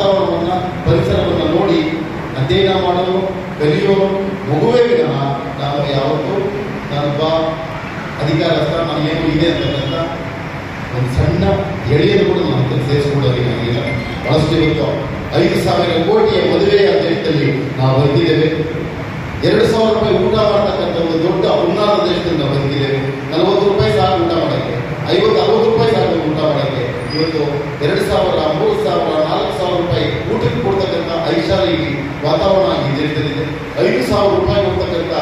ವಾತಾವರಣವನ್ನು, ಪರಿಸರವನ್ನು ನೋಡಿ, ಅಧ್ಯಯನ ಮಾಡಲು, ಕಲಿಯೋ ಮಗುವೇ ವಿನಃ ನಾನು ಯಾವತ್ತೂ ನಾನೊಬ್ಬ ಅಧಿಕಾರಸ್ಥ ನನಗೇನು ಇದೆ ಅಂತಕ್ಕಂಥ ಒಂದು ಸಣ್ಣ ಎಳೆಯನ್ನು ಕೂಡ ನಾನು ಅದಕ್ಕೆ ಸೇರಿಸಿಕೊಳ್ಳೋದಕ್ಕೆ ನನಗಿಲ್ಲ ಬಹಳಷ್ಟು ಇವತ್ತು ಐದು ಸಾವಿರ ಕೋಟಿಯ ಮದುವೆಯ ದೇಶದಲ್ಲಿ ನಾವು ಬಂದಿದ್ದೇವೆ. ಎರಡು ಸಾವಿರ ರೂಪಾಯಿ ಊಟ ಮಾಡ್ತಕ್ಕಂಥ ಒಂದು ದೊಡ್ಡ ಉನ್ನಾದ ದೇಶದಲ್ಲಿ ನಾವು ಬಂದಿದ್ದೇವೆ. ನಲವತ್ತು ರೂಪಾಯಿ ಸಾಕು ಊಟ ಮಾಡೋಕ್ಕೆ ಐವತ್ತು ಅರವತ್ತು ರೂಪಾಯಿ ಸಾಕು ಊಟ ಮಾಡೋಕ್ಕೆ ಇವತ್ತು ಎರಡು ಸಾವಿರ ಮೂರು ಸಾವಿರ ನಾಲ್ಕು ಸಾವಿರ ರೂಪಾಯಿ ಊಟಕ್ಕೆ ಕೊಡ್ತಕ್ಕಂಥ ಐಶಾಲಿ ವಾತಾವರಣ ಈ ದೇಶದಲ್ಲಿದೆ ಐದು ಸಾವಿರ ರೂಪಾಯಿ ಕೊಡ್ತಕ್ಕಂಥ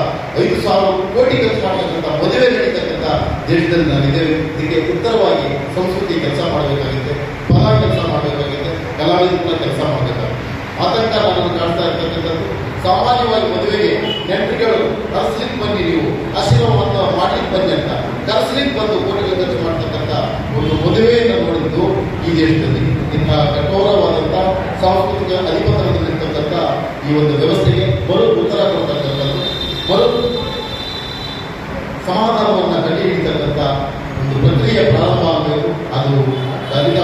ಐದು ಸಾವಿರ ಕೋಟಿ ಖರ್ಚು ಮಾಡ್ತಕ್ಕಂಥ ಮದುವೆ ನಡೀತಕ್ಕಂಥ ದೇಶದಲ್ಲಿ ನಾವಿದ್ದೇವೆ ಇದಕ್ಕೆ ಉತ್ತರವಾಗಿ ಸಂಸ್ಕೃತಿ ಕೆಲಸ ಮಾಡಬೇಕಾಗುತ್ತೆ ಪದ ಕೆಲಸ ಮಾಡಬೇಕಾಗುತ್ತೆ ಕಲಾವಿದ ಕೆಲಸ ಮಾಡಬೇಕಾಗುತ್ತೆ. ಆತಂಕ ನಾನು ಕಾಣ್ತಾ ಇರ್ತಕ್ಕಂಥದ್ದು, ಸಾಮಾನ್ಯವಾಗಿ ಮದುವೆಗೆ ನೆಂಟರುಗಳು ಕರ್ಸ್ಲಿಕ್ಕೆ ಬನ್ನಿ ನೀವು ಆಶೀರ್ವಾದ ಮಾಡ್ಲಿಕ್ಕೆ ಬನ್ನಿ ಅಂತ. ಕರ್ಸ್ಲಿಕ್ಕೆ ಬಂದು ಊಟಕ್ಕೆ ಖರ್ಚು ಮಾಡ್ತಕ್ಕಂಥ ಒಂದು ಮದುವೆಯನ್ನು ನೋಡಿದ್ದು ಈ ದೇಶದಲ್ಲಿ. ಇಂತಹ ಕಠೋರವಾದಂಥ ಸಾಂಸ್ಕೃತಿಕ ಅಧಿಪತನದಲ್ಲಿರ್ತಕ್ಕಂಥ ಈ ಒಂದು ವ್ಯವಸ್ಥೆಗೆ ಮರು ಉತ್ತರ ಕೊಡ್ತಕ್ಕಂಥದ್ದು ಮರು ಸಮಾಧಾನವನ್ನು ಕಂಡು ಹಿಡಿತಕ್ಕಂಥ ಒಂದು ಪ್ರಕ್ರಿಯೆ ಪ್ರಾರಂಭ ಆಗಬೇಕು ಅದು ದಲಿತ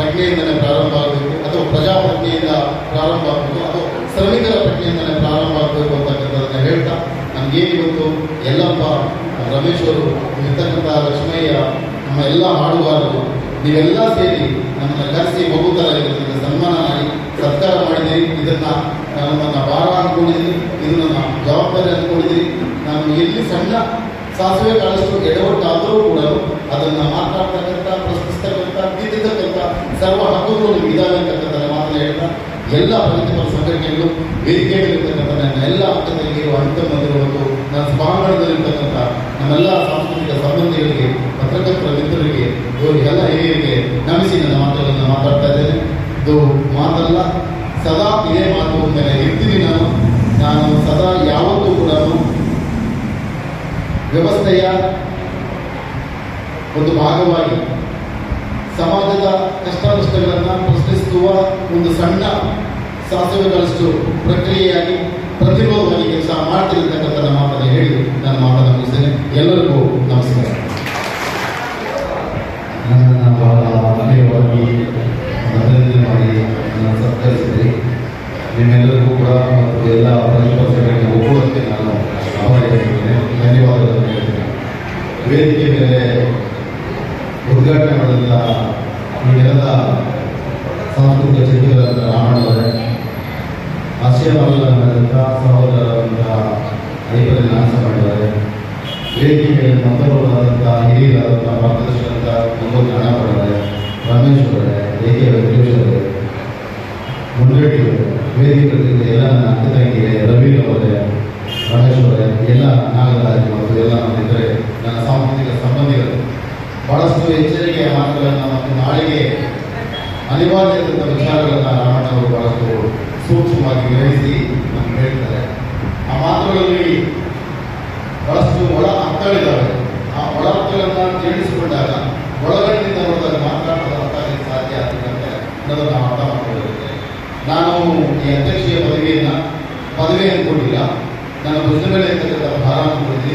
ಪ್ರಜ್ಞೆಯಿಂದಲೇ ಪ್ರಾರಂಭ ಆಗಬೇಕು, ಅಥವಾ ಪ್ರಜಾಪ್ರಜ್ಞೆಯಿಂದ ಪ್ರಾರಂಭ ಆಗಬೇಕು, ಅಥವಾ ಶ್ರಮಿಕರ ಪ್ರಜ್ಞೆಯಿಂದಲೇ ಪ್ರಾರಂಭ ಆಗಬೇಕು ಅಂತಕ್ಕಂಥದ್ದನ್ನ ಹೇಳ್ತಾ, ನಮಗೇನು ಇವತ್ತು ಎಲ್ಲಪ್ಪ, ರಮೇಶ್ ಅವರು ಇರ್ತಕ್ಕಂಥ ಲಕ್ಷ್ಮಯ್ಯ, ನಮ್ಮ ಎಲ್ಲ ಹಾಡುಗಾರರು ನೀವೆಲ್ಲ ಸೇರಿ ನಮ್ಮನ್ನ ಕರೆಸಿ ಮಗು ಸನ್ಮಾನ ಮಾಡಿ ಸತ್ಕಾರ ಮಾಡಿದ್ದೀರಿ. ಇದನ್ನ ನಮ್ಮನ್ನ ಭಾರ ಅಂದ್ಕೊಂಡಿದ್ದೀನಿ ಇದು ನನ್ನ ಜವಾಬ್ದಾರಿ ಅಂದ್ಕೊಂಡಿದ್ದೀರಿ ನಾನು ಎಲ್ಲಿ ಸಣ್ಣ ಸಾಸಿವೆ ಕಾಳಷ್ಟು ಎಡವಟ್ಟಾದರೂ ಕೂಡ ಅದನ್ನ ಮಾತಾಡ್ತಕ್ಕಂಥ ಸರ್ವ ಹಕ್ಕುಗಳು ಇದಾವೆ ಅಂತಕ್ಕಂಥ ಮಾತನ್ನ ಹೇಳ್ತಾ, ಎಲ್ಲ ಪ್ರಗತಿಪರ ಸಂಘಟನೆಗಳು ವೇದಿಕೆಗಳಿರ್ತಕ್ಕಂಥ ನನ್ನ ಎಲ್ಲ ಅಕ್ಕತಂಗಿರು ಅಣ್ತಮ್ಮಂದಿರುವುದು ನನ್ನ ಸಭಾಂಗಣದಲ್ಲಿರ್ತಕ್ಕಂಥ ನಮ್ಮೆಲ್ಲ ಸಾಂಸ್ಕೃತಿಕ ಸಂಬಂಧಿಗಳಿಗೆ, ಪತ್ರಕರ್ತರ ಮಿತ್ರರಿಗೆ ಇವರಿಗೆಲ್ಲ ಹಿರಿಯರಿಗೆ ನಮಿಸಿ ನನ್ನ ಮಾತುಗಳನ್ನು ಮಾತಾಡ್ತಾ ಇದ್ದೇನೆ. ಇದು ಮಾತಲ್ಲ, ಸದಾ ಇದೇ ಮಾತು ಮೇಲೆ ಇರ್ತೀನಿ ನಾನು. ನಾನು ಸದಾ ಯಾವತ್ತೂ ಕೂಡ ವ್ಯವಸ್ಥೆಯ ಒಂದು ಭಾಗವಾಗಿ ಸಮಾಜದ ಕಷ್ಟ ನಷ್ಟಗಳನ್ನು ಪ್ರಶ್ನಿಸುವ ಒಂದು ಸಣ್ಣ ಸಾಸಿವೆಗಳಷ್ಟು ಪ್ರಕ್ರಿಯೆಯಾಗಿ ಪ್ರತಿರೋಧವಾಗಿ ಕೆಲಸ ಮಾಡ್ತಿರತಕ್ಕಂಥ ನಮ್ಮ ಮಾತನ್ನು ಹೇಳಿ ನನ್ನ ಮಾತನ್ನು ಮುಗಿಸ್ತೇನೆ. ಎಲ್ಲರಿಗೂ ನಮಸ್ಕಾರ. ನನ್ನನ್ನು ಬಹಳ ಆತ್ಮೀಯವಾಗಿ ಮನರಂಜನೆ ಮಾಡಿ ನನ್ನ ಸತ್ಕರಿಸಿದ್ರಿ ನಿಮ್ಮೆಲ್ಲರಿಗೂ ಕೂಡ ಮತ್ತು ಎಲ್ಲ ಪ್ರತಿಪಕ್ಷಗಳಿಗೆ ಒಪ್ಪುವಂತೆ ನಾನು ಅಭಯ ಧನ್ಯವಾದಗಳನ್ನು ಹೇಳ್ತೇನೆ ವೇದಿಕೆ ಮೇಲೆ ಉದ್ಘಾಟನೆ ಮಾಡಿದ ಈ ಸಾಂಸ್ಕೃತಿಕ ಚಿತ್ರಗಳಾದ ರಾಮಣ್ಣವರೇ ಆಶಯವಾದಂಥ ಸಹೋದರರಾದಂತಹ ಅಧಿಪತಿ ನಾಶ ಮಾಡಿದ್ದಾರೆ ವೇದಿಕೆ ಮೇಲೆ ಮತ್ತೊಬ್ಬರಾದಂಥ ಹಿರಿಯರಾದಂಥ ಮಾರ್ಗದರ್ಶಕರಂತ ಜನ ಮಾಡಿದ್ದಾರೆ ರಮೇಶ್ ಅವರೇ ಎ ಕೆ ವೆಂಕಟೇಶ್ ಅವರೇ ಮುನ್ರೆಡ್ಡಿ ಅವರೇ ವೇದಿಕೆಗಳಿಂದ ಎಲ್ಲ ನನ್ನ ಅಕ್ಕ ಅವರೇ, ರಮೇಶ್ ಅವರೇ, ಎಲ್ಲ ನಾಗರಾಜ್ ಮತ್ತು ಎಲ್ಲ ನನ್ನ ಸಾಂಸ್ಕೃತಿಕ ಸಂಬಂಧಿಗಳು. ಬಹಳಷ್ಟು ಎಚ್ಚರಿಕೆಯ ಮಾತುಗಳನ್ನು ಮತ್ತು ನಾಳೆಗೆ ಅನಿವಾರ್ಯ ವಿಚಾರಗಳನ್ನು ರಾಮಣ್ಣವರು ಬಹಳಷ್ಟು ಸೂಕ್ಷ್ಮವಾಗಿ ಗ್ರಹಿಸಿ ನಮ್ಗೆ ಹೇಳ್ತಾರೆ. ಆ ಮಾತುಗಳಲ್ಲಿ ಬಹಳಷ್ಟು ಒಳ ಅರ್ಥಗಳಿದ್ದಾವೆ ಆ ಒಳ ಅರ್ಥಗಳನ್ನು ಜೀರ್ಣಿಸಿಕೊಂಡಾಗ ಒಳಗಡೆಯಿಂದ ಮಾತ್ರ ಅದರ ಅರ್ಥ ಸಾಧ್ಯ ಆಗ್ತದೆ ಅನ್ನೋದನ್ನು ನಾವು ಅರ್ಥ ಮಾಡಿಕೊಳ್ಳುತ್ತೆ ನಾನು ಈ ಅಧ್ಯಕ್ಷೀಯ ಪದವಿಯನ್ನು ಪದವಿ ಅಂದ್ಕೊಂಡಿಲ್ಲ ನನ್ನ ಭುಜದ ಮೇಲೆ ಇರ್ತಕ್ಕಂಥ ಭಾರ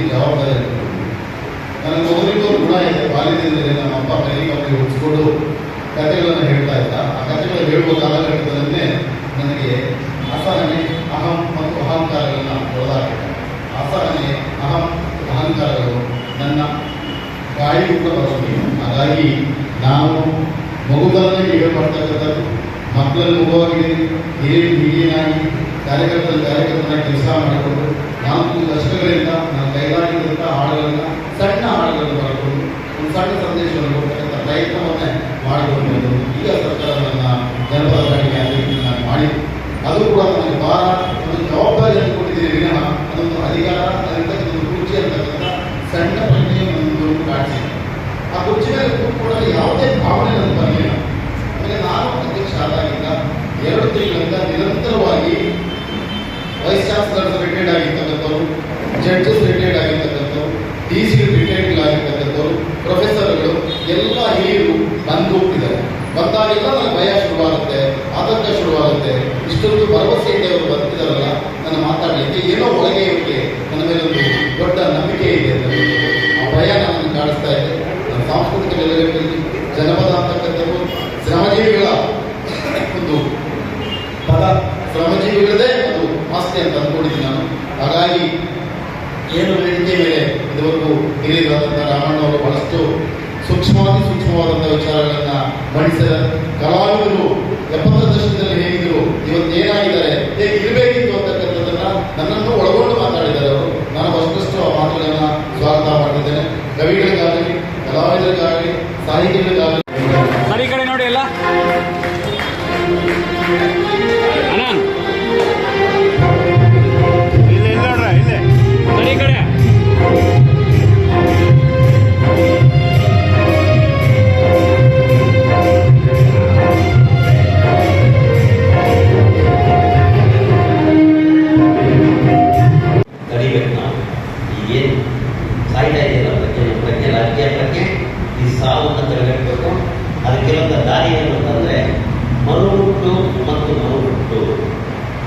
ಜವಾಬ್ದಾರಿ ಮೊದಲಿಂದ ಒಂದು ಗುಣ ಇದೆ ಬಾಲ್ಯದಿಂದಲೇ ನಮ್ಮ ಅಪ್ಪ ಅವರಿಗೆ ಹುಟ್ಟಿಸ್ಕೊಂಡು ಕಥೆಗಳನ್ನು ಹೇಳ್ತಾ ಇದ್ದ, ಆ ಕಥೆಗಳು ಹೇಳುವ ಕಾಲಘಟ್ಟದಲ್ಲೇ ನನಗೆ ಅಸಹನೆ ಅಹಂ ಮತ್ತು ಅಹಂಕಾರಗಳನ್ನು ಒಳಗಾಗಿದೆ ಅಸಹನೆ ಅಹಂ ಅಹಂಕಾರಗಳು ನನ್ನ ಗಾಳಿ ಕೂಡ ಹಾಗಾಗಿ ನಾವು ಮಗುಗಳನ್ನೇ ಈಗ ಮಾಡ್ತಕ್ಕಂಥದ್ದು ಮಕ್ಕಳಲ್ಲಿ ಮಗುವಾಗಿ ಹಿರಿಯ ಹಿರಿಯನಾಗಿ ಕಾರ್ಯಕರ್ತರ ಕಾರ್ಯಕರ್ತನಾಗಿ ಕೆಲಸ ಮಾಡಿಕೊಂಡು ನಾಲ್ಕು ನನ್ನ ಕೈಗಾರಿಕೆದಂಥ ಹಾಡುಗಳನ್ನ ಸಣ್ಣ ಹಾಡುಗಳನ್ನು ಎಲ್ಲ ಹಿರಿಯರು ಬಂದು ಹೋಗ್ತಿದ್ದಾರೆ ಇಲ್ಲ ನನಗೆ ಭಯ ಶುರುವಾಗುತ್ತೆ, ಆತಂಕ ಶುರುವಾಗುತ್ತೆ. ಇಷ್ಟೊಂದು ಭರವಸೆ ಇದೆ ಅವರು ಬರ್ತಿದಾರಲ್ಲ ನನ್ನ ಮಾತಾಡಲಿಕ್ಕೆ. ಏನೋ ಒಳಗೆ ಇವರಿಗೆ ನನ್ನ ಮೇಲೆ ಒಂದು ದೊಡ್ಡ ನಂಬಿಕೆ ಇದೆ ಅಂತ ಆ ಭಯ ನನ್ನನ್ನು ಕಾಣಿಸ್ತಾ ಇದೆ. ನನ್ನ ಸಾಂಸ್ಕೃತಿಕ ನೆಲೆಗಳಲ್ಲಿ ಜನಪದ ಅಂತಕ್ಕಂಥದ್ದು ಶ್ರಮಜೀವಿಗಳ ಒಂದು ಪದ. ಶ್ರಮಜೀವಿಗಳದೇ ಅದು ಆಸ್ತಿ ಅಂತ ಅಂದ್ಕೊಂಡಿದ್ದೀನಿ ನಾನು. ಹಾಗಾಗಿ ಏನು ಹೇಳಿಕೆ ಮೇಲೆ ಇದುವರೆಗೂ ಹಿರಿಯರಾದಂಥ ರಾಮಣ್ಣವರು ಬಹಳಷ್ಟು ಸೂಕ್ಷ್ಮವಾಗಿ ಸೂಕ್ಷ್ಮವಾದಂಥ ವಿಚಾರಗಳನ್ನ ಮಂಡಿಸಿದ ಕಲಾವಿದರು ಎಪ್ಪತ್ತರ ದಶಕದಲ್ಲಿ ಹೇಗಿದ್ರು, ಇವತ್ತು ಏನಾಗಿದ್ದಾರೆ, ಹೇಗೆ ಇರಬೇಕಿತ್ತು ಅಂತಕ್ಕಂಥದ್ದನ್ನ ನನ್ನನ್ನು ಒಳಗೊಂಡು ಮಾತಾಡಿದ್ದಾರೆ ಅವರು. ನಾನು ಅಷ್ಟಷ್ಟು ಆ ಮಾತುಗಳನ್ನ ಸ್ವಾಗತ ಮಾಡ್ತಿದ್ದೇನೆ. ಕವಿಗಳಿಗಾಗಲಿ, ಕಲಾವಿದರಿಗಾಗಲಿ, ಸಾಹಿತಿಗಳಿಗಾಗಲಿ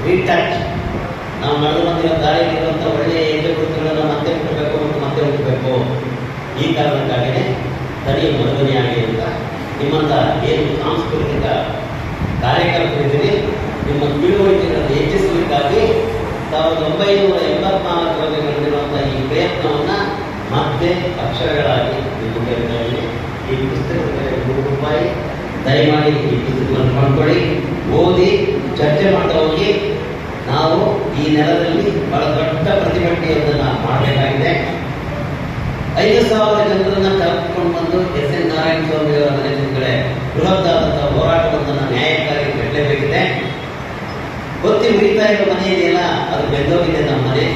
ರೀಟಚ್ ನಾವು ನಡೆದು ಬಂದಿರೋ ದಾರಿಯಲ್ಲಿರುವಂಥ ಒಳ್ಳೆಯ ಹೆಜ್ಜೆ ಗುರುತುಗಳನ್ನು ಮತ್ತೆ ಹುಟ್ಟಬೇಕು ಮತ್ತು ಮತ್ತೆ ಹುಟ್ಟಬೇಕು ಈ ಕಾರಣಕ್ಕಾಗಿಯೇ ತಡಿಯ ಮರುಧ್ವನಿಯಾಗಿ ಅಂತ ನಿಮ್ಮಂಥ ಏನು ಸಾಂಸ್ಕೃತಿಕ ಕಾರ್ಯಕರ್ತರಿದ್ದೀರಿ, ನಿಮ್ಮ ತಿಳುವಳಿಕೆಗಳನ್ನು ಹೆಚ್ಚಿಸಲಿಕ್ಕಾಗಿ ಸಾವಿರದ ಒಂಬೈನೂರ ಎಂಬತ್ನಾಲ್ಕರಲ್ಲಿ ನಡೆದಿರುವಂಥ ಈ ಪ್ರಯತ್ನವನ್ನು ಮತ್ತೆ ಅಕ್ಷರಗಳಾಗಿ ನಿಮಗೆ ಈ ನೂರು ರೂಪಾಯಿ. ದಯಮಾಡಿ ಈ ಪುಸ್ತಕವನ್ನು ಕೊಂಡ್ಕೊಳ್ಳಿ ಓದಿ, ಚರ್ಚೆ ಮಾಡ್ತಾ ಹೋಗಿ. ನಾವು ಈ ನೆಲದಲ್ಲಿ ಬಹಳ ದೊಡ್ಡ ಪ್ರತಿಭಟನೆಯೊಂದನ್ನು ಮಾಡಬೇಕಾಗಿದೆ. ಐದು ಸಾವಿರ ಜನರನ್ನು ಕರೆದುಕೊಂಡು ಬಂದು ಎಸ್ ಎನ್ ನಾರಾಯಣ ಸ್ವಾಮಿ ಅವರ ಮನೆ ಕಡೆ ಬೃಹತ್ತಾದಂತಹ ಹೋರಾಟವೊಂದನ್ನು ನ್ಯಾಯಕ್ಕಾಗಿ ಕಟ್ಟಲೇಬೇಕಿದೆ. ಗೊತ್ತಿ ಉಳಿತಾ ಇರೋ ಮನೆ ಇದೆಯಲ್ಲ, ಅದು ಬೆಂದೋಗಿದೆ ನಮ್ಮ ಮನೆ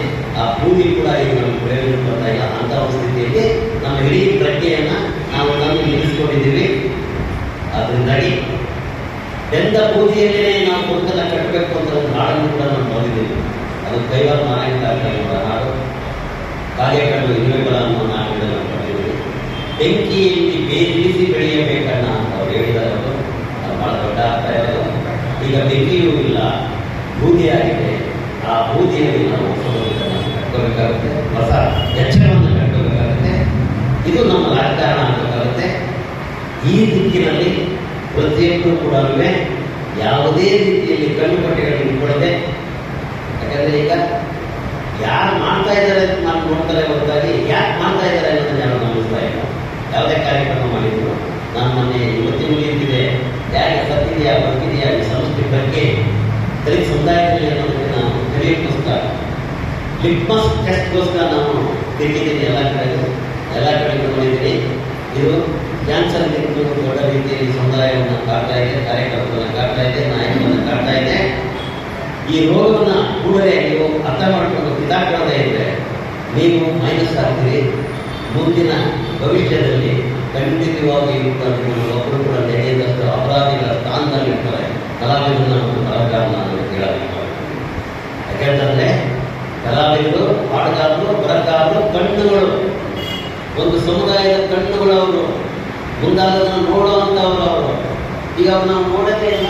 ಆ ಭೂಮಿ ಕೂಡ ಈಗ ನಮ್ಗೆ ಪ್ರಯೋಜನ ಬರ್ತಾ ಇಲ್ಲ. ಅಂತ ಒಂದು ಸ್ಥಿತಿಯಲ್ಲಿ ನಮ್ಮ ಇಡೀ ಪ್ರಜ್ಞೆಯನ್ನ ನಾವು ತಂದು ನಿಲ್ಲಿಸ್ಕೊಂಡಿದ್ದೀವಿ ಅದರಿಂದಾಗಿ ಬೆಂದ ಬೂದಿಯಲ್ಲೇ ನಾವು ಮುಖನ ಕಟ್ಟಬೇಕು ಅಂತ ಒಂದು ಹಾಡನ್ನು ಕೂಡ ನಾವು ಬರೆದಿದ್ದೀವಿ ಅದು ಕೈವಾರ ಅಂತ ಹಾಡು. ಕಾರ್ಯಕ್ರಮ ಅನ್ನೋ ನಾನು ನಾವು ಬೆಂಕಿ ಬೆಂಕಿಯಲ್ಲಿ ಬೇರಿಸಿ ಬೆಳೆಯಬೇಕಣ್ಣ ಅಂತ ಅವ್ರು ಹೇಳಿದಾರೆ ಬಹಳ ದೊಡ್ಡ ಅರ್ಥ ಇರೋದು ಈಗ ಬೆಂಕಿಯೂ ಇಲ್ಲ ಬೂದಿಯಾಗಿದೆ ಆ ಬೂದಿಯಲ್ಲಿ ನಾವು ಕಟ್ಕೋಬೇಕಾಗುತ್ತೆ. ಹೊಸ ಎಚ್ಚರವನ್ನು ಕಟ್ಕೋಬೇಕಾಗುತ್ತೆ. ಇದು ನಮ್ಮ ರಾಜಕಾರಣ ಆಗಬೇಕಾಗುತ್ತೆ ಈ ದಿಕ್ಕಿನಲ್ಲಿ ಪ್ರತಿಯೊಬ್ಬರು ಕೂಡ ಯಾವುದೇ ರೀತಿಯಲ್ಲಿ ಕಣ್ಣುಪಟ್ಟಿಗಳನ್ನು ಇಟ್ಕೊಳ್ಳದೆ ಯಾಕಂದ್ರೆ ಈಗ ಯಾರು ಮಾಡ್ತಾ ಇದ್ದಾರೆ ಅಂತ ನಾನು ನೋಡ್ತಾರೆ ಹೊರತಾಗಿ ಯಾಕೆ ಮಾಡ್ತಾ ಇದ್ದಾರೆ ಅನ್ನೋದನ್ನ ಯಾರು ಗಮನಿಸ್ತಾ ಇಲ್ಲ. ಯಾವುದೇ ಕಾರ್ಯಕ್ರಮ ಮಾಡಿದ್ರು ನಾನು ಮೊನ್ನೆ ಯುವತಿ ಉಳಿಯುತ್ತಿದೆ ಯಾಕೆ ಸತ್ತಿದೆಯಾ ಬರ್ತಿದೆಯಾ ಈ ಸಂಸ್ಥೆ ಬಗ್ಗೆ ದಲಿತ ಸಮುದಾಯದಲ್ಲಿ ಅನ್ನೋದಕ್ಕೆ ನಾನು ತಿಳಿಯೋಕ್ಕೋಸ್ಕರ ಲಿಟ್ಮಸ್ ಟೆಸ್ಟ್ಗೋಸ್ಕರ ನಾವು ತಿರುಗಿದ್ದೀನಿ. ಎಲ್ಲ ಕಡೆ ಎಲ್ಲ ಕಡೆ ನೋಡಿದ್ದೀನಿ ಇದು ಕ್ಯಾನ್ಸರ್ ದೊಡ್ಡ ರೀತಿಯಲ್ಲಿ ಸಮುದಾಯವನ್ನು ಕಾಡ್ತಾ ಇದೆ ಕಾರ್ಯಕರ್ತರನ್ನು ಕಾಡ್ತಾ ಇದೆ, ನಾಯಕರನ್ನು ಕಾಡ್ತಾ ಇದೆ. ಈ ರೋಗವನ್ನು ಕೂಡಲೇ ನೀವು ಅರ್ಥ ಮಾಡಿಕೊಂಡು ಕಿತಾಕೊಳ್ಳದೆ ಇದ್ದರೆ ನೀವು ಮೈನಸ್ ಆಗ್ತೀರಿ. ಮುಂದಿನ ಭವಿಷ್ಯದಲ್ಲಿ ಖಂಡಿತವಾಗಿ ಒಬ್ಬರು ಕೂಡ ನಡೆಯದಷ್ಟು ಅಪರಾಧಿಗಳ ಸ್ಥಾನದಲ್ಲಿ ಇರ್ತಾರೆ. ಕಲಾವಿದರನ್ನ ಒಂದು ನಾವು ಕೇಳಬೇಕಾಗುತ್ತೆ ಯಾಕೆಂತಂದ್ರೆ ಕಲಾವಿದರು ಹಾಡುಗಾರರು ಬರಗಾರರು ಕಣ್ಣುಗಳು, ಒಂದು ಸಮುದಾಯದ ಕಣ್ಣುಗಳು ಅವರು ಮುಂದಾದದನ್ನು ನೋಡುವಂಥವ್ರು ಅವರು ಈಗ ಅವ್ರು ನಾವು ನೋಡೋದೇ ಇಲ್ಲ.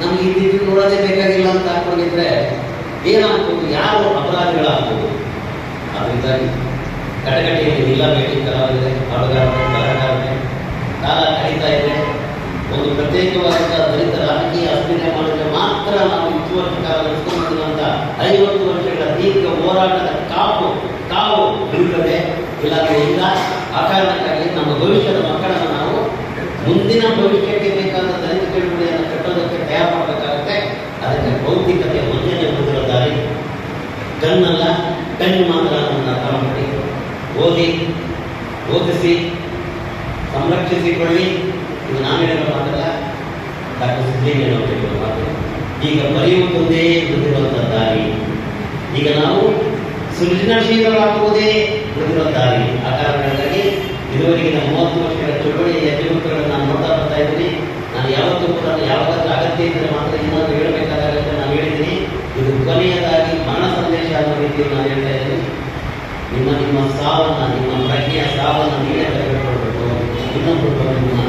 ನಮ್ಗೆ ಇದ್ದಿದ್ದು ನೋಡೋದೇ ಬೇಕಾಗಿಲ್ಲ ಅಂತ ಹಾಕೊಂಡಿದ್ರೆ ಏನಾಗ್ಬೋದು? ಯಾರು ಅಪರಾಧಿಗಳಾಗ್ಬೋದು? ಅದರಿಂದಾಗಿ ಕಟಕಟೆಯಲ್ಲಿ ನಿಲ್ಲಬೇಕು ಕಲಾವಿದರೆ ಹಾಡುಗಾರರು ಕಲಾಕಾರರೇ ಕಾಲ ಕಳೀತಾ ಇದೆ. ಒಂದು ಪ್ರತ್ಯೇಕವಾದಂತಹ ದಲಿತ ರಾಜಕೀಯ ಅಭಿನಯ ಮಾಡಿದ್ರೆ ಮಾತ್ರ ನಾವು ಇಷ್ಟು ವರ್ಷ ಕಾಲ ನಡೆಸ್ಕೊಂಡಿರುವಂತ ಐವತ್ತು ವರ್ಷಗಳ ದೀರ್ಘ ಹೋರಾಟದ ಕಾವು ಕಾವು ಇರುತ್ತದೆ ಇಲ್ಲಾಂದ್ರೆ ಇಲ್ಲ. ಆ ಕಾರಣಕ್ಕಾಗಿ ನಮ್ಮ ಭವಿಷ್ಯದ ಮಕ್ಕಳನ್ನು ನಾವು ಮುಂದಿನ ಭವಿಷ್ಯಕ್ಕೆ ಬೇಕಾದ ದಲಿತ ಚಳುವಳಿಯನ್ನು ಕಟ್ಟೋದಕ್ಕೆ ತಯಾರು ಮಾಡಬೇಕಾಗುತ್ತೆ. ಅದಕ್ಕೆ ಭೌತಿಕತೆ ಮೊದಲನೇ ಹೊಂದಿರೋ ದಾರಿ. ಕಣ್ಣಲ್ಲ, ಕಣ್ಣು ಮಾತ್ರ ಅದನ್ನು ಅರ್ಥ ಮಾಡಿ. ಓದಿ, ಓದಿಸಿ, ಸಂರಕ್ಷಿಸಿಕೊಳ್ಳಿ. ಇದು ನಾನು ಹೇಳೋ ಮಾತಲ್ಲ. ಡಾಕ್ಟರ್ ಸಿದ್ದಲಿಂಗಯ್ಯನವರು ಹೇಳುವ ಮಾತು. ಈಗ ಬರೆಯುವುದೇ ಉಳಿದಿರುವಂಥ ದಾರಿ. ಈಗ ನಾವು ಸೃಜನಶೀಲರಾಗುವುದೇ ಉಳಿದಿರೋ ದಾರಿ. ಆ ಕಾರಣಕ್ಕಾಗಿ ಇದುವರೆಗಿನ ಮೂವತ್ತು ವರ್ಷಗಳ ಚಳುವಳಿಯ ಹೆಜ್ಜೆಗುರುತುಗಳನ್ನು ನಾನು ನೋಡ್ತಾ ಬರ್ತಾ ಇದ್ದೀನಿ. ನಾನು ಯಾವತ್ತೂ ಕೂಡ ಯಾವಾಗಾದ್ರೂ ಅಗತ್ಯ ಇದ್ದರೆ ಮಾತ್ರ ಏನಾದರೂ ಹೇಳಬೇಕಾಗುತ್ತೆ ನಾನು ಹೇಳಿದ್ದೀನಿ. ಇದು ಕೊನೆಯದಾಗಿ ಮರಣ ಸಂದೇಶ ಅನ್ನೋ ರೀತಿಯಲ್ಲಿ ನಾನು ಹೇಳ್ತಾ ಇದ್ದೀನಿ. ನಿಮ್ಮ ನಿಮ್ಮ ಸಾವನ್ನು, ನಿಮ್ಮ ಪ್ರಜ್ಞೆಯ ಸಾವನ್ನು ನೀವೇ ತಡೆಗಟ್ಟಬೇಕು ಇನ್ನೊಂದು ನಿಮ್ಮ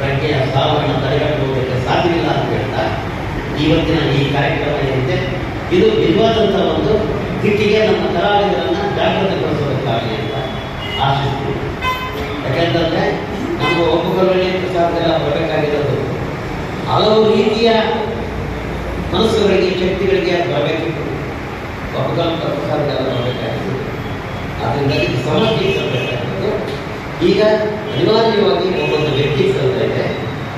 ಪ್ರಜ್ಞೆಯ ಸಾವನ್ನು ತಡೆಗಟ್ಟುವುದಕ್ಕೆ ಸಾಧ್ಯವಿಲ್ಲ ಅಂತ ಹೇಳ್ತಾ ಇವತ್ತಿನ ಈ ಕಾರ್ಯಕ್ರಮ ಏನಿದೆ, ಇದು ನಿಜವಾದಂಥ ಒಂದು ದಿಕ್ಕಿಗೆ ನಮ್ಮ ಕಲಾವಿದರನ್ನು ಜಾಗೃತಗೊಳಿಸೋದಕ್ಕಾಗಲಿ ಅಂತ ಆಶಿಸ್ತೀನಿ. ಯಾಕೆಂತಂದ್ರೆ ನಮ್ಮ ಒಬ್ಬೊಬ್ಬರಲ್ಲಿ ಪ್ರಸಾದೆಲ್ಲ ಬರಬೇಕಾಗಿರೋದು ಹಲವು ರೀತಿಯ ಮನಸ್ಸುಗಳಿಗೆ, ಶಕ್ತಿಗಳಿಗೆ ಅದು ಬರಬೇಕಿತ್ತು. ಒಪ್ಪಂದ ಪ್ರಸಾದ ಬರಬೇಕಾಗಿತ್ತು. ಆದ್ದರಿಂದ ಇದು ಸಮಸ್ಯೆ ಸಲ್ಲಬೇಕಾಗಿತ್ತು ಈಗ ಅನಿವಾರ್ಯವಾಗಿ ಒಬ್ಬೊಂದು ವ್ಯಕ್ತಿ ಸಲ್ತಾ ಇದೆ.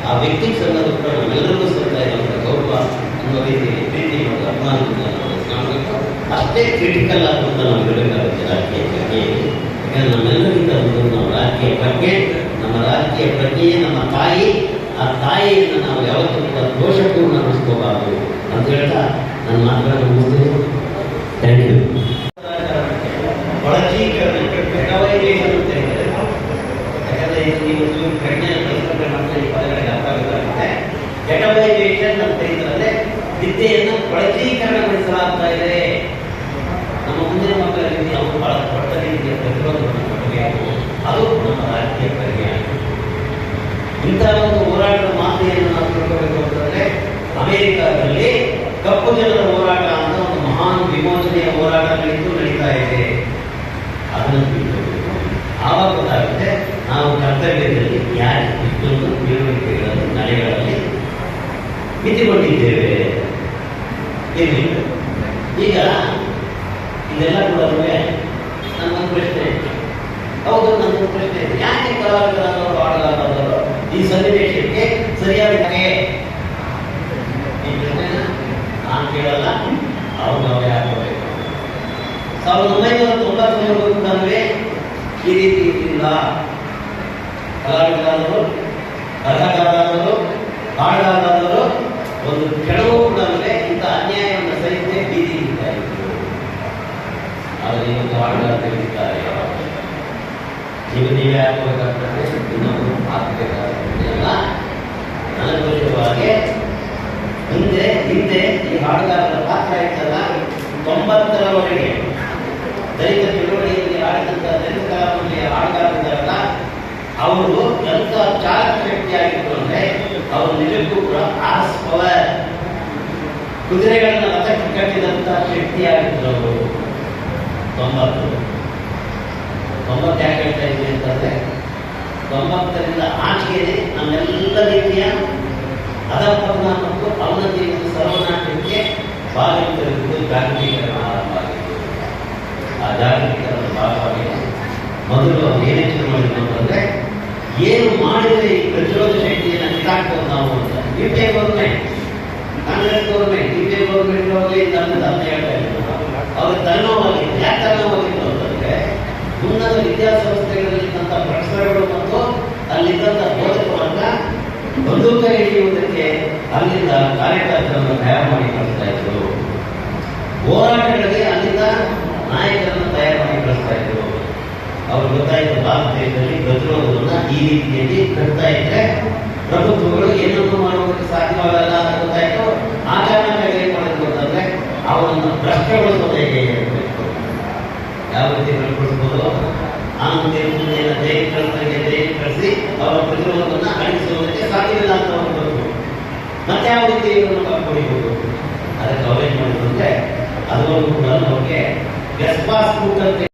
ಆ ವ್ಯಕ್ತಿ ಸಲ್ಲೋದು ಕೂಡ ನಮ್ಮೆಲ್ಲರಿಗೂ ಸಲ್ತಾ ಇರುವಂಥ ಗೌರವ ಅನ್ನೋ ರೀತಿಯಲ್ಲಿ ಪ್ರೀತಿ ಮತ್ತು ಅಭಿಮಾನದಿಂದ ಅಷ್ಟೇ ಕ್ರಿಟಿಕಲ್ ನಾವು ಬೇಕಾಗುತ್ತೆ ರಾಜಕೀಯ ಪ್ರಜ್ಞೆಯಲ್ಲಿ ಯಾಕಂದ್ರೆ ನಮ್ಮೆಲ್ಲರಿಂದ ನಮ್ಮ ರಾಜಕೀಯ ಪ್ರಜ್ಞೆ ನಮ್ಮ ರಾಜಕೀಯ ಪ್ರಜ್ಞೆಯೇ ನಮ್ಮ ತಾಯಿ ಆ ತಾಯಿಯನ್ನು ನಾವು ಯಾವತ್ತೂ ಕೂಡ ದೋಷಪೂರ್ಣ ಅನಿಸ್ಕೋಬಾರ್ದು ಅಂತ ಹೇಳ್ತಾ ನನ್ನ ಮಾತುಗಳನ್ನು ಮುಗಿಸ್ತೀನಿ ಥ್ಯಾಂಕ್ ಯು ಅಂತ ಹೇಳಿದ್ರೆ ಯಾಕಂದ್ರೆ ನೀವು ಪ್ರಜ್ಞೆ ಕಲಿಸ್ಕೊಂಡ್ರೆ ಮಾತ್ರ ಈ ಪದಗಳಿಗೆ ಅರ್ಥ ಅಂತ ವಿದ್ಯೆಯನ್ನು ಒಳಜೀಕರಣಗೊಳಿಸಲಾಗ್ತಾ ಇದೆ ನಮ್ಮ ನಾವು ಬಹಳ ದೊಡ್ಡ ರೀತಿಯ ಪ್ರತಿರೋಧವನ್ನು ಕೊಡಬೇಕು ಅದು ನಮ್ಮ ರಾಜಕೀಯ ಪ್ರಜ್ಞೆ ಇಂತಹ ಒಂದು ಹೋರಾಟದ ಮಾದರಿಯನ್ನು ನಾವು ತಿಳ್ಕೋಬೇಕು ಅಂತಂದ್ರೆ ಅಮೆರಿಕದಲ್ಲಿ ಕಪ್ಪು ಜನರ ಹೋರಾಟ ಅಂತ ಒಂದು ಮಹಾನ್ ವಿಮೋಚನೆಯ ಹೋರಾಟ ನಡೀತು ನಡೀತಾ ಇದೆ ಅದನ್ನು ತಿಳ್ಕೋಬೇಕು ಆವಾಗ ಗೊತ್ತಾಗುತ್ತೆ ನಾವು ಕರ್ತವ್ಯದಲ್ಲಿ ಯಾರು ಇಷ್ಟೊಂದು ತಿಳುವಳಿಕೆಗಳಲ್ಲಿ ನಡೆಗಳಲ್ಲಿ ಮಿತಿಗೊಂಡಿದ್ದೇವೆ ಇರಲಿ ಈಗ ಇದೆಲ್ಲ ಕೂಡ ನನ್ನೊಂದು ಪ್ರಶ್ನೆ ಹೌದು ನನ್ನೊಂದು ಪ್ರಶ್ನೆ ಇದೆ. ಯಾಕೆ ಕಲಾವಿದರಾದವರು ಹಾಡುಗಾರರಾದವರು ಈ ಸನ್ನಿವೇಶಕ್ಕೆ ಸರಿಯಾದ ಹಾಗೆ ಈ ಪ್ರಶ್ನೆನ ನಾನು ಕೇಳಲ್ಲ. ಅವ್ರಿಗೆ ಅವರೇ ಹಾಕೋಬೇಕು ಸಾವಿರದ ಒಂಬೈನೂರ ತೊಂಬತ್ತೊಂಬತ್ತು ಕೂಡ ಈ ರೀತಿ ಇರಲಿಲ್ಲ ಕಲಾವಿದರಾದವರು ಬರಹಗಾರರಾದವರು ಹಾಡುಗಾರರಾದವರು ಒಂದು ಕೆಲವು ಕೂಡ ಇಂಥ ಅನ್ಯಾಯವನ್ನು ಸಹಿತ ಬೀದಿ ಇರ್ತಾ ಇತ್ತು ಆದರೆ ಇವತ್ತು ಹಾಡುಗಾರ ತೆಗೆದಿದ್ದಾರೆ ನೀವು ನೀವೇ ಹಾಕಬೇಕಾಗ್ತದೆ ಇನ್ನೊಬ್ಬರು ಹಾಕಬೇಕಾಗ್ತದೆ ಗೊತ್ತಿರುವ ಹಾಗೆ ಮುಂದೆ, ಹಿಂದೆ ಈ ಹಾಡುಗಾರರ ಪಾತ್ರ ಇತ್ತಲ್ಲ ತೊಂಬತ್ತರವರೆಗೆ. ದಲಿತ ಚಳುವಳಿಯಲ್ಲಿ ಆಡಿದಂಥ ದಲಿತ ಕಾಲದಲ್ಲಿ ಹಾಡುಗಾರರಿದ್ದಾರಲ್ಲ ಅವರು ಎಂಥ ಚಾಲಕ ಶಕ್ತಿಯಾಗಿತ್ತು ಅಂದ್ರೆ ಅವರು ನಿಜಕ್ಕೂ ಕೂಡ ಆಸ್ ಪವರ್. ಕುದುರೆಗಳನ್ನ ರಥಕ್ಕೆ ಕಟ್ಟಿದಂಥ ಶಕ್ತಿಯಾಗಿದ್ದರು ಅವರು. ತೊಂಬತ್ತು. ತೊಂಬತ್ತು ಯಾಕೆ ಹೇಳ್ತಾ ಇದ್ದೀವಿ ಅಂತಂದ್ರೆ ತೊಂಬತ್ತರಿಂದ ಆಚೆಗೆ ನಮ್ಮೆಲ್ಲ ರೀತಿಯ ಅಧಪತನ ಮತ್ತು ಅವನತಿ ಸರ್ವನಾಟ್ಯಕ್ಕೆ ಭಾಗವಹಿಸಿರುವುದು ಜಾಗತೀಕರಣ ಆರಂಭ ಆಗಿತ್ತು ಆ ಜಾಗತೀಕರಣದ ಭಾಗವಾಗಿ ಮೊದಲು ಅವ್ರು ಏನೇ ಮಾಡಿದ್ರು ಅಂತಂದ್ರೆ ಏನು ಮಾಡಿದರೆ ಈ ಪ್ರತಿರೋಧ ಶಕ್ತಿಯನ್ನು ಕಿತ್ತಾಕ್ಬೋದು ನಾವು ಅಂತ U P government Congress government U P government ಹೋಗಿ ತಂದೆ ಹೇಳ್ತಾ ಇದ್ರು? ಅವ್ರಿಗೆ ತನ್ನೋವಾಗಿತ್ತು. ಯಾಕೆ ತನ್ನೋವಾಗಿತ್ತು ಅಂತಂದ್ರೆ ಉನ್ನತ ಮತ್ತು ಅಲ್ಲಿದ್ದಂಥ ಬೋಧಕ ವರ್ಗ ಬಂದೂಕ ಹಿಡಿಯುವುದಕ್ಕೆ ಅಲ್ಲಿಂದ ಕಾರ್ಯಕರ್ತರನ್ನು ತಯಾರು ಮಾಡಿ ಕಳಿಸ್ತಾ ಇದ್ರು ಹೋರಾಟಗಳಿಗೆ ಅಲ್ಲಿಂದ ನಾಯಕರನ್ನು ತಯಾರು ಮಾಡಿ ಕಳಿಸ್ತಾ ಇದ್ರು ಅವ್ರು ಗೊತ್ತಾಯಿತು, ಭಾರತ ದೇಶದಲ್ಲಿ ಪ್ರತಿರೋಧವನ್ನ ಈ ರೀತಿಯಲ್ಲಿ ಕಟ್ತಾ ಇದ್ರೆ ಪ್ರಭುತ್ವಗಳು ಏನನ್ನು ಮಾಡುವುದಕ್ಕೆ ಸಾಧ್ಯವಾಗಲ್ಲ ಅಂತ ಗೊತ್ತಾಯಿತು. ಆ ಕಾರಣಕ್ಕಾಗಿ ಏನ್ ಮಾಡಿದ್ರು ಅಂತಂದ್ರೆ ಅವರನ್ನು ಭ್ರಷ್ಟಗೊಳಿಸೋದು ಹೇಗೆ ಯಾವ ರೀತಿ ಭ್ರಷ್ಟಗೊಳಿಸ್ಬೋದು ಜೈಲು ಕಳಿಸಲಿಕ್ಕೆ ಜೈಲು ಕಳಿಸಿ ಅವರ ಪ್ರತಿರೋಧವನ್ನು ಅಳಿಸುವುದಕ್ಕೆ ಸಾಧ್ಯವಿಲ್ಲ ಅಂತ ಬಂದರು ಮತ್ತೆ ಯಾವ ರೀತಿ ಇವರನ್ನು ಕರ್ಕೊಂಡಿರ್ಬೋದು ಅದಕ್ಕೆ ಅವ್ರೇನ್ ಮಾಡಿದ್ರು ಅಂದ್ರೆ ಅದರಲ್ಲೂ ಕೂಡ ಅವ್ರಿಗೆ ಗೆಸ್ಟ್ ಪಾಸ್ ಬುಕ್ ಅಂತ